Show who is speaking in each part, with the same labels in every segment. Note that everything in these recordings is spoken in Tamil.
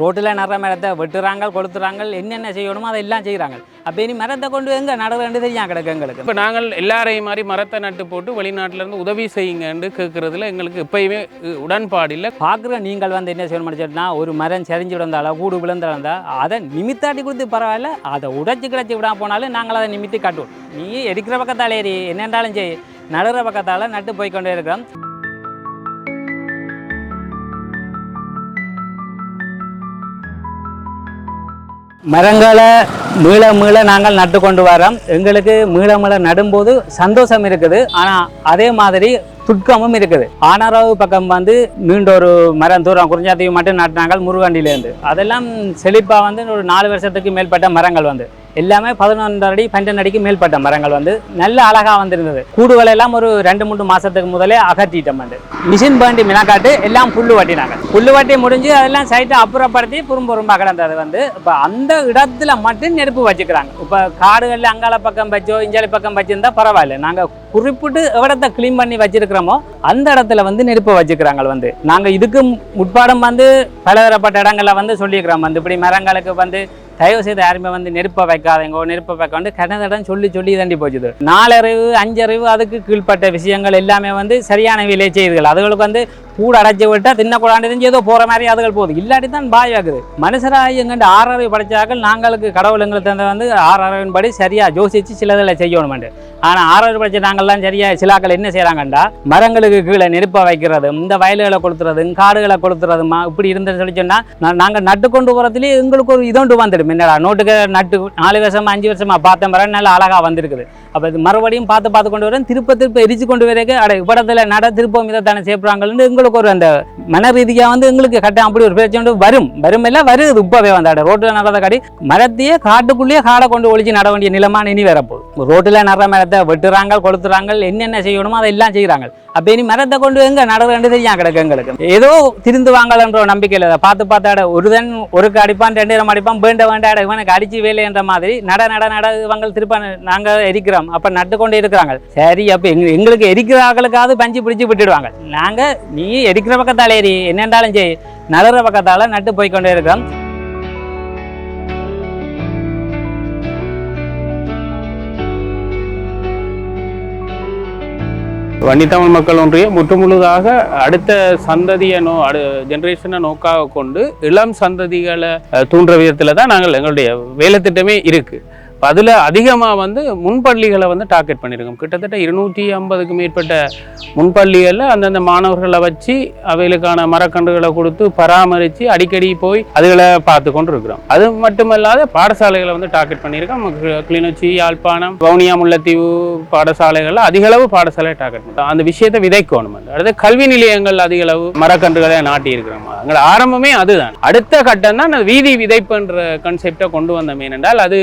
Speaker 1: ரோட்டில் நடுற மரத்தை வெட்டுறாங்க கொளுத்துறாங்க என்னென்ன செய்யணுமோ அதை எல்லாம் செய்கிறாங்க அப்போ இனி மரத்தை கொண்டு எங்கே நட வேண்டியது ஏன் கிடக்கு எங்களுக்கு?
Speaker 2: இப்போ நாங்கள் எல்லாரையும் மாதிரி மரத்தை நட்டு போட்டு வெளிநாட்டுல இருந்து உதவி செய்யுங்கன்னு கேட்குறதுல எங்களுக்கு எப்பயுமே உடன்பாடு இல்லை.
Speaker 1: பார்க்குற நீங்கள் வந்து என்ன செய்யணும் சொன்னா ஒரு மரம் சரிஞ்சு விழுந்தாலோ கூடு விழுந்தாலோ அதை நிமித்தாட்டி கொடுத்து பரவாயில்ல அதை உடைச்சு கிடச்சி விடாம போனாலும் நாங்கள் அதை நிமித்தி காட்டுவோம். நீ எடுக்கிற பக்கத்தால் ஏறி என்னென்றாலும் செய். நடுற பக்கத்தால் நட்டு போய் கொண்டே இருக்கிறோம். மரங்களை மீள மீள நாங்கள் நட்டு கொண்டு வரோம். எங்களுக்கு மீள மீள நடும்போது சந்தோஷம் இருக்குது. ஆனால் அதே மாதிரி துட்கமும் இருக்குது. ஆனாராவு பக்கம் வந்து மீண்டும் ஒரு மரம் தூரம் குறிஞ்சாத்தீவு மட்டும் நட்டினாங்க முருகாண்டியிலேருந்து அதெல்லாம் செழிப்பாக வந்து ஒரு நாலு வருஷத்துக்கு மேற்பட்ட மரங்கள் வந்து. எல்லாமே பதினொன்று அடி பன்னெண்டு அடிக்கு மேல்பட்ட மரங்கள் வந்து நல்ல அழகாக வந்திருந்தது. கூடுகளை எல்லாம் ஒரு ரெண்டு மூணு மாசத்துக்கு முதலே அகற்றிட்டோம் வந்து. மிஷின் பாண்டி மினாக்காட்டு எல்லாம் புல்லு வட்டினாங்க. புல்லு வட்டி முடிஞ்சு அதெல்லாம் சைட்டை அப்புறப்படுத்தி புறம்புறம்பா கிடந்தது வந்து இப்போ அந்த இடத்துல மட்டும் நெருப்பு வச்சுக்கிறாங்க. இப்போ காடுகளில் அங்கால பக்கம் வச்சோ இஞ்சாலி பக்கம் வச்சிருந்தா பரவாயில்ல. நாங்கள் குறிப்பிட்டு எவ்வளத்தை க்ளீன் பண்ணி வச்சிருக்கிறோமோ அந்த இடத்துல வந்து நெருப்பு வச்சுக்கிறாங்க வந்து. நாங்கள் இதுக்கு முற்பாடும் வந்து பலதரப்பட்ட இடங்களில் வந்து சொல்லியிருக்கிறோம் வந்து. இப்படி மரங்களுக்கு வந்து தயவு செய்து யாருமே வந்து நெருப்பை வைக்காதீங்க நெருப்பை வைக்க வந்து கனதடம் சொல்லி சொல்லி தண்டி போச்சுது. நாலறிவு அஞ்சறிவு அதுக்கு கீழ்ப்பட்ட விஷயங்கள் எல்லாமே வந்து சரியான விலை செய்துகள். அதுகளுக்கு வந்து கூட அடைச்சி விட்டா தின்னக்கூடாது தெரிஞ்சு ஏதோ போகிற மாதிரி அதுகள் போகுது. இல்லாட்டி தான் பாய் ஆகுது. மனுஷராக எங்கண்டு ஆறறிவு படைச்சாக்கள் நாங்களுக்கு கடவுள் எங்களுக்கு தந்த வந்து ஆறறிவின் படி சரியாக ஜோசிச்சு சிலதில் செய்யணுமெண்டு. ஆனால் ஆறறிவு படைச்ச நாங்கள்லாம் சரியாக சிலாக்கள் என்ன செய்கிறாங்கண்டா மரங்களுக்கு கீழே நெருப்பை வைக்கிறது இந்த வயல்களை கொளுத்துறது காடுகளை கொளுத்துறதுமா இப்படி இருந்தது சொல்லி சொன்னால் நாங்கள் நட்டு கொண்டு போகிறதுலேயே எங்களுக்கு ஒரு இதோண்டு வந்துடும். என்னடா நோட்டுக்கு நட்டு நாலு வருஷமா அஞ்சு வருஷமா பார்த்த மரம் நல்லா அழகாக வந்திருக்குது. அப்போ இது மறுபடியும் பார்த்து பார்த்து கொண்டு வரேன் திருப்ப திருப்ப எரிச்சு கொண்டு வரக்கு அட இப்படத்தில் நட திருப்பம் இதை தானே சேர்ப்பாங்கன்னு எங்களுக்கு ஒரு அந்த மன ரீதியாக வந்து எங்களுக்கு கட்டம் அப்படி ஒரு பிரச்சனை வரும் வரும் எல்லாம் வருது இப்போவே வந்து. அட ரோட்டில் நடந்த கடி மரத்தையே காட்டுக்குள்ளேயே காடை கொண்டு ஒழிச்சு நட வேண்டிய நிலமான இனி வரப்போகுது ரோட்டில் நடுற மரத்தை வெட்டுறாங்க கொளுத்துறாங்க என்னென்ன செய்யணுமோ அதை எல்லாம் செய்கிறாங்க அப்போ இனி மரத்தை கொண்டு எங்க நட தெரியும் கிடக்கு எங்களுக்கு? ஏதோ திருந்து வாங்கலன்ற நம்பிக்கையில் அதை பார்த்து பார்த்தாட ஒருதன் ஒரு அடிப்பான் ரெண்டு அடிப்பான் வேண்ட வேண்டாட இவனுக்கு அடிச்சு வேலைன்ற மாதிரி நட நட நட இவங்க திருப்ப நாங்கள் எரிக்கிறோம். அப்போ நட்டு கொண்டு இருக்கிறாங்க. சரி அப்போ எங்க எங்களுக்கு எரிக்கிறாங்களுக்காவது பஞ்சு பிடிச்சி விட்டுடுவாங்க. நாங்கள் நீ எரிக்கிற பக்கத்தால் எரி என்னென்றாலும் சரி நடுற பக்கத்தால் நட்டு போய் கொண்டே இருக்கிறோம்.
Speaker 2: வன்னித்தமிழ் மக்கள் ஒன்றிய முற்றுமுழுதாக அடுத்த சந்ததியை நோ அடு ஜென்ரேஷனை நோக்காக கொண்டு இளம் சந்ததிகளை தூண்டுற விதத்தில் தான் நாங்கள் எங்களுடைய வேலை திட்டமே இருக்குது அதில் அதிகமாக வந்து முன்பள்ளிகளை வந்து டார்கெட் பண்ணியிருக்கோம் கிட்டத்தட்ட இருநூற்றி ஐம்பதுக்கு மேற்பட்ட முன்பள்ளிகளில் அந்தந்த மாணவர்களை வச்சு அவைகளுக்கான மரக்கன்றுகளை கொடுத்து பராமரித்து அடிக்கடி போய் அதுகளை பார்த்து கொண்டு இருக்கிறோம் அது மட்டுமல்லாத பாடசாலைகளை வந்து டார்கெட் பண்ணியிருக்கோம். கிளிநொச்சி யாழ்ப்பாணம் வவுனியா முல்லைத்தீவு பாடசாலைகளில் அதிகளவு பாடசாலை டார்கெட் பண்ணுறோம் அந்த விஷயத்தை விதைக்கணும் அடுத்து கல்வி நிலையங்கள் அதிகளவு மரக்கன்றுகளை நாட்டி இருக்கிறோம். ஆரம்பமே அதுதான். அடுத்த கட்டம் தான் வீதி விதைப்புன்ற கன்செப்டை கொண்டு வந்தோம். ஏனென்றால் அது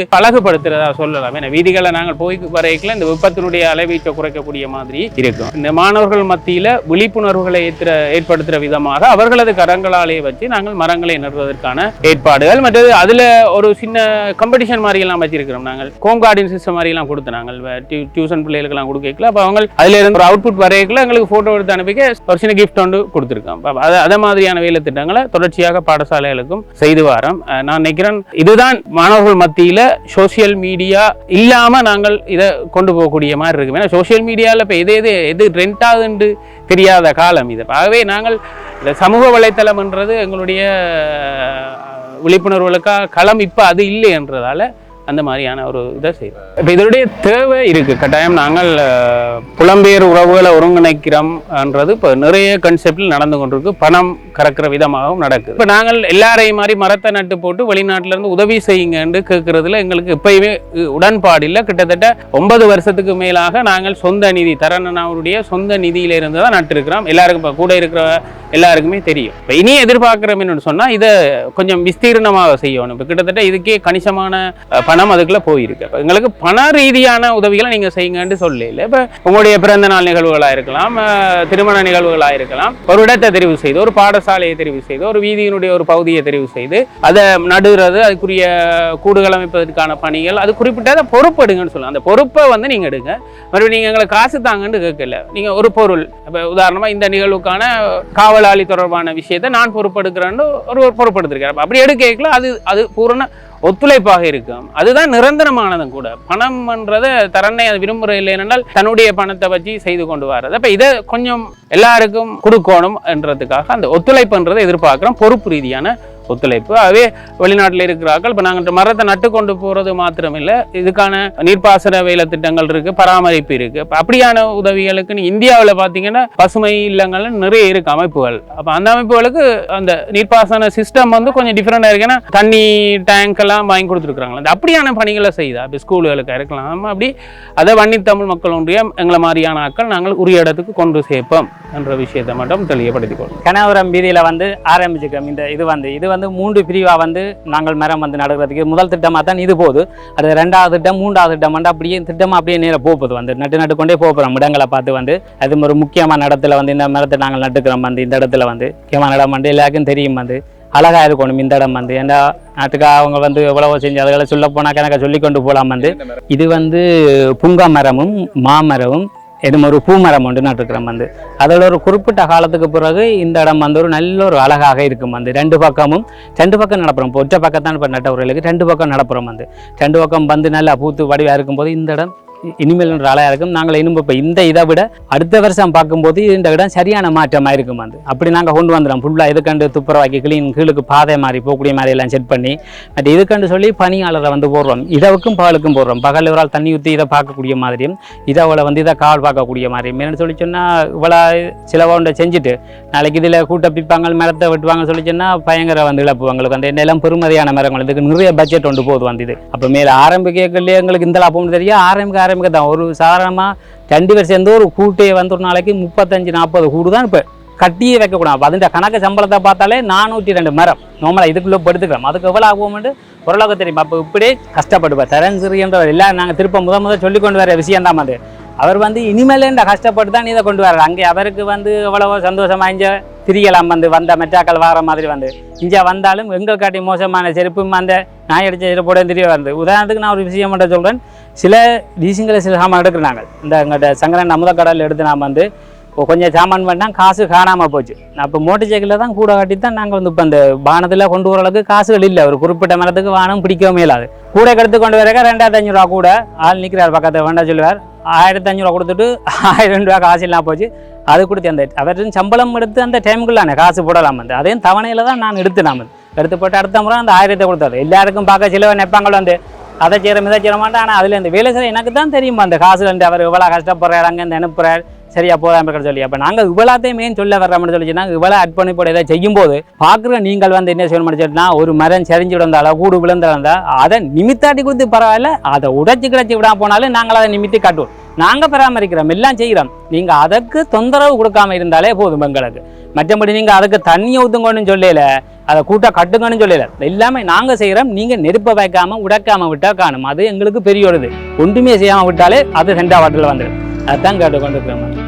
Speaker 2: பழகுபடுத்துறதா சொல்லலாம். ஏன்னா வீதிகளை நாங்கள் போய் வரைக்கல இந்த விபத்தினுடைய அளவீச்சை குறைக்கக்கூடிய மாதிரி இருக்கும். இந்த மாணவர்கள் மத்தியில விழிப்புணர்வுகளை ஏற்ற ஏற்படுத்துகிற விதமாக அவர்களது கரங்களாலே வச்சு நாங்கள் மரங்களை நடுவதற்கான ஏற்பாடுகள். மற்றது அதுல ஒரு சின்ன காம்படிஷன் மாதிரி எல்லாம் வச்சிருக்கிறோம் நாங்கள். ஹோம் கார்டன் சிஸ்டம் மாதிரி எல்லாம் கொடுத்து நாங்கள் டியூ- டியூஷன் பிள்ளைகளுக்கெல்லாம் கொடுக்கல அப்போ அவங்க அதுல இருந்து ஒரு அவுட்புட் வரைக்கல எங்களுக்கு போட்டோ எடுத்து அனுப்பிக்க ஒரு சின்ன கிஃப்ட் ஒன்று கொடுத்துருக்கோம் அதை அது மாதிரியான வேலை திட்டங்களை தொடர்ச்சியாக பாடசாலைகளுக்கும் செய்து வாரம். நான் நினைக்கிறேன் இதுதான் மாணவர்கள் மத்தியில் சோசியல் சோஷியல் மீடியா இல்லாமல் நாங்கள் இதை கொண்டு போகக்கூடிய மாதிரி இருக்கும் ஏன்னா சோஷியல் மீடியாவில் இப்போ எது எது எது ட்ரெண்ட் ஆகுதுன்னு தெரியாத காலம் இது. ஆகவே நாங்கள் இந்த சமூக வலைத்தளம்ன்றது எங்களுடைய விழிப்புணர்வுகளுக்காக களம் இப்போ அது இல்லை என்றதால அந்த மாதிரியான ஒரு இதை செய்வோம் இப்போ இதனுடைய தேவை இருக்குது கட்டாயம் நாங்கள் புலம்பெயர் உறவுகளை ஒருங்கிணைக்கிறோம்ன்றது இப்போ நிறைய கன்செப்டில் நடந்து கொண்டிருக்கு. பணம் கறக்கிற விதமாகவும் நடக்குது. இப்போ நாங்கள் எல்லாரையும் மாதிரி மரத்தை நட்டு போட்டு வெளிநாட்டிலேருந்து உதவி செய்யுங்கன்னு கேட்குறதுல எங்களுக்கு எப்பயுமே உடன்பாடு இல்லை கிட்டத்தட்ட ஒன்பது வருஷத்துக்கு மேலாக நாங்கள் சொந்த நிதி தரணனாவுடைய சொந்த நிதியிலிருந்து தான் நட்டிருக்கிறோம். எல்லாருக்கும் இப்போ கூட இருக்கிற எல்லாருக்குமே தெரியும். இப்போ இனி எதிர்பார்க்குறோம் என்னன்னு சொன்னால் இதை கொஞ்சம் விஸ்தீர்ணமாக செய்யணும். இப்போ கிட்டத்தட்ட இதுக்கே கணிசமான பணம் அதுக்குள்ளே போயிருக்கு. எங்களுக்கு பண ரீதியான உதவிகளை நீங்கள் செய்யுங்கன்னு சொல்லல. இப்போ உங்களுடைய பிறந்த நாள் நிகழ்வுகளாக இருக்கலாம் திருமண நிகழ்வுகளாக இருக்கலாம் ஒரு இடத்தை தெரிவு செய்து ஒரு பாடசாலையை தெரிவு செய்து ஒரு வீதியினுடைய ஒரு பகுதியை தெரிவு செய்து அதை நடுறது அதுக்குரிய கூடுகள் அமைப்பதற்கான பணிகள் அது குறிப்பிட்ட அதை பொறுப்பெடுங்கன்னு சொல்லலாம் அந்த பொறுப்பை வந்து நீங்கள் எடுங்க. மறுபடியும் நீங்கள் எங்களை காசு தாங்கன்னு கேட்கல. நீங்கள் ஒரு பொருள். இப்போ உதாரணமாக இந்த நிகழ்வுக்கான காவலாளி தொடர்பான விஷயத்தை நான் பொறுப்பெடுக்கிறேன்னு ஒரு ஒரு பொறுப்பெடுத்திருக்கிறேன் அப்ப அப்படி எடுக்கல அது அது பூரண ஒத்துழைப்பாக இருக்கும். அதுதான் நிரந்தரமானதும் கூட. பணம்ன்றதை தரனை அது விரும்புகிற இல்லை என்றால் தன்னுடைய பணத்தை வச்சு செய்து கொண்டு வர்றது அப்போ இதை கொஞ்சம் எல்லாருக்கும் கொடுக்கணும் என்றதுக்காக அந்த ஒத்துழைப்புன்றதை எதிர்பார்க்குறோம். பொறுப்பு ரீதியான ஒத்துழைப்பு. அதே வெளிநாட்டில் இருக்கிறார்கள். இப்போ நாங்கள் மரத்தை நட்டு கொண்டு போகிறது மாத்திரமில்லை. இதுக்கான நீர்ப்பாசன வேலை திட்டங்கள் இருக்குது பராமரிப்பு இருக்கு. அப்படியான உதவிகளுக்கு இந்தியாவில் பார்த்தீங்கன்னா பசுமை இல்லங்கள் நிறைய இருக்கு அமைப்புகள். அப்போ அந்த அமைப்புகளுக்கு அந்த நீர்ப்பாசன சிஸ்டம் வந்து கொஞ்சம் டிஃப்ரெண்டாக இருக்குன்னா தண்ணி டேங்க் எல்லாம் வாங்கி கொடுத்துருக்குறாங்களா அந்த அப்படியான பணிகளை செய்தா இப்போ ஸ்கூலுகளுக்கு இருக்கலாம் அப்படி அதை வன்னி தமிழ் மக்கள் ஒன்றியம் எங்களை மாதிரியான ஆட்கள் நாங்கள் உரிய இடத்துக்கு கொண்டு சேர்ப்போம் என்ற விஷயத்தை மட்டும் தெளிவுபடுத்திக் கொள்ளும்
Speaker 1: கனவரம் வீதியில் வந்து ஆரம்பிச்சிருக்கோம் இந்த இது வந்து இது வந்து மூன்று பிரிவாக வந்து நாங்கள் மரம் வந்து நடுறதுக்கு முதல் திட்டமாக தான் இது போகுது. அது ரெண்டாவது திட்டம் மூன்றாவது திட்டம் வந்து அப்படியே திட்டமாக அப்படியே நேராக போகுது வந்து. நட்டு நட்டு கொண்டே போகிறோம் இடங்களை பார்த்து வந்து. அது ஒரு முக்கியமான இடத்துல வந்து இந்த மரத்தை நாங்கள் நட்டுக்கிறோம் வந்து இந்த இடத்துல வந்து. முக்கியமான இடம் வந்து எல்லாருக்கும் தெரியும் வந்து. அழகா இருக்கணும் இந்த இடம் வந்து. ஏன்னா நாட்டுக்கு அவங்க வந்து எவ்வளவோ செஞ்சு அதுகளை சொல்ல போனாக்க எனக்கு சொல்லி கொண்டு போகலாம் வந்து. இது வந்து புங்கா மரமும் மாமரமும் இது ஒரு பூமரம் ஒன்று நட்டுருக்கிறோம் வந்து அதில் ஒரு குறிப்பிட்ட காலத்துக்கு பிறகு இந்த இடம் வந்து ஒரு நல்ல ஒரு அழகாக இருக்கும் வந்து ரெண்டு பக்கமும் ரெண்டு பக்கம் நடப்புறோம். இப்போ ஒற்றை பக்கத்தான் இப்போ நட்டவர்களுக்கு ரெண்டு பக்கம் நடப்புறோம் வந்து ரெண்டு பக்கம் வந்து நல்லா பூத்து வடிவாக இருக்கும்போது இந்த இடம் இனிமேல் என்ற இருக்கும். நாங்கள் இன்னும் இப்போ இந்த இதை விட அடுத்த வருஷம் பார்க்கும்போது இந்த இடம் சரியான மாற்றமாக இருக்கும் வந்து அப்படி நாங்கள் கொண்டு வந்துடுறோம் ஃபுல்லாக இதுக்கண்டு துப்புரவாக்கி கிளீன் கீழுக்கு பாதை மாதிரி போகக்கூடிய மாதிரி எல்லாம் செட் பண்ணி பட் இதுக்கண்டு சொல்லி பணியாளரை வந்து போடுறோம். இதவுக்கும் பகலுக்கும் போடுறோம். பகல் இவரால் தண்ணி ஊற்றி இதை பார்க்கக்கூடிய மாதிரியும் இரவில் வந்து இதை காவல் பார்க்கக்கூடிய மாதிரியும். என்னென்னு சொல்லி சொன்னால் இவ்வளோ சிலவோண்ட செஞ்சுட்டு நாளைக்கு இதில் கூட்டப்பிப்பாங்க மரத்தை வெட்டுவாங்க சொல்லி சொன்னால் பயங்கர வந்து இழப்பு. எங்களுக்கு அந்த நிலம் பெருமதியான மரங்கள். இதுக்கு நிறைய பட்ஜெட் ஒன்று போகுது வந்து இது. அப்போ மேலே ஆரம்பிக்கலையே எங்களுக்கு இந்த லாபம் தெரியும் ஆரம்பிக்க ஆரம்பிக்க தான். ஒரு சாதாரணமாக ரெண்டு பேர் சேர்ந்து ஒரு கூட்டையை வந்து ஒரு நாளைக்கு முப்பத்தஞ்சு நாற்பது கூடு தான் இப்போ கட்டியே வைக்கக்கூடாது. அதுண்ட கணக்கு சம்பளத்தை பார்த்தாலே நானூற்றி ரெண்டு மரம். நார்மலாக இதுக்குள்ளே படுத்துக்கலாம் அதுக்கு எவ்வளோ ஆகும்னு ஓரளவுக்கு தெரியும். அப்போ இப்படியே கஷ்டப்படுவார். தரன்சிறியன்ற இல்லை நாங்கள் திருப்ப முத முத சொல்லி கொண்டு வர விஷயம் தான் அது. அவர் வந்து இனிமேலேண்ட கஷ்டப்பட்டு தான் இதை கொண்டு வர்றாரு. அங்கே அவருக்கு வந்து எவ்வளவோ சந்தோஷமா இங்கே திரியலாம் வந்து வந்த மெட்டாக்கள் வார மாதிரி வந்து. இங்கே வந்தாலும் எங்கள் காட்டி மோசமான செருப்பும் அந்த நாய் அடிச்ச செருப்போட தெரிய வருது உதாரணத்துக்கு நான் ஒரு விஷயம் மட்டும் சொல்கிறேன் சில லீசிங்கில் சில சாமான் எடுக்கிறாங்க. இந்த எங்கள்கிட்ட சங்கரன் அமுத கடலில் எடுத்து நாம் வந்து கொஞ்சம் சாமான் பண்ணால் காசு காணாமல் போச்சு. அப்போ மோட்டர் சைக்கிளில் தான் கூட கட்டி தான் நாங்கள் வந்து இப்போ அந்த பானத்தில் கொண்டு வர அளவுக்கு காசுகள் இல்லை. ஒரு குறிப்பிட்ட மரத்துக்கு வானம் பிடிக்கவும் இல்லாது கூட எடுத்து கொண்டு வரக்க ரெண்டாயிரத்தி அஞ்சூறுவா கூட ஆள் நிற்கிறார் பக்கத்தில் வேண்டாம் சொல்லுவார். ஆயிரத்தி அஞ்சூறுவா கொடுத்துட்டு ஆயிரம் ரூபா காசு இல்லாமல் போச்சு. அது கொடுத்து அந்த அவற்றின் சம்பளம் எடுத்து அந்த டைமுக்குள்ளானே காசு போடலாம் வந்து. அதையும் தவணையில் தான் நான் எடுத்து நாம் எடுத்து போட்டு அடுத்த முறை அந்த ஆயிரத்தை கொடுத்தாரு எல்லாருக்கும் பார்க்க சிலவன் நிற்பாங்கள் வந்து அதை செய்கிறோம் இதை செய்ய மாட்டேன். ஆனால் அதில் இந்த வேலை செய்ய எனக்கு தான் தெரியுமா. அந்த காசில் வந்து அவர் இவ்வளோ கஷ்டப்படுறாரு அங்கேருந்து அனுப்புகிறார் சரியா போதாம இருக்கிற சொல்லி. அப்போ நாங்கள் இவ்வளோத்தையும் ஏன் சொல்ல வர்றோம்னு சொல்லி நாங்கள் இவ்வளோ போட இதை செய்யும்போது பார்க்குற நீங்கள் வந்து என்ன செய்யணும்னு சொன்னா ஒரு மரம் சரிஞ்சு விழுந்தாலோ கூடு விழுந்தாலோ அதை நிமித்தாட்டி கொடுத்து பரவாயில்ல அதை உடச்சி கிடச்சி விடாம போனாலும் நாங்கள் அதை நிமித்தி காட்டுவோம். நாங்கள் பராமரிக்கிறோம் எல்லாம் செய்கிறோம் நீங்கள் அதற்கு தொந்தரவு கொடுக்காம இருந்தாலே போதும் எங்களுக்கு. மற்றபடி நீங்கள் அதுக்கு தண்ணியை ஊற்றுங்கன்னு சொல்லல அதை கூட்டாக கட்டுங்கன்னு சொல்லல. எல்லாமே நாங்கள் செய்கிறோம் நீங்கள் நெருப்பை வைக்காம உடைக்காம விட்டால் காணும். அது எங்களுக்கு பெரிய ஒரு இது. ஒன்றுமே செய்யாமல் விட்டாலே அது ரெண்டாவது வாட்டில் வந்துடும். அதுதான் கேட்டுக்கொண்டு இருக்கிறோம்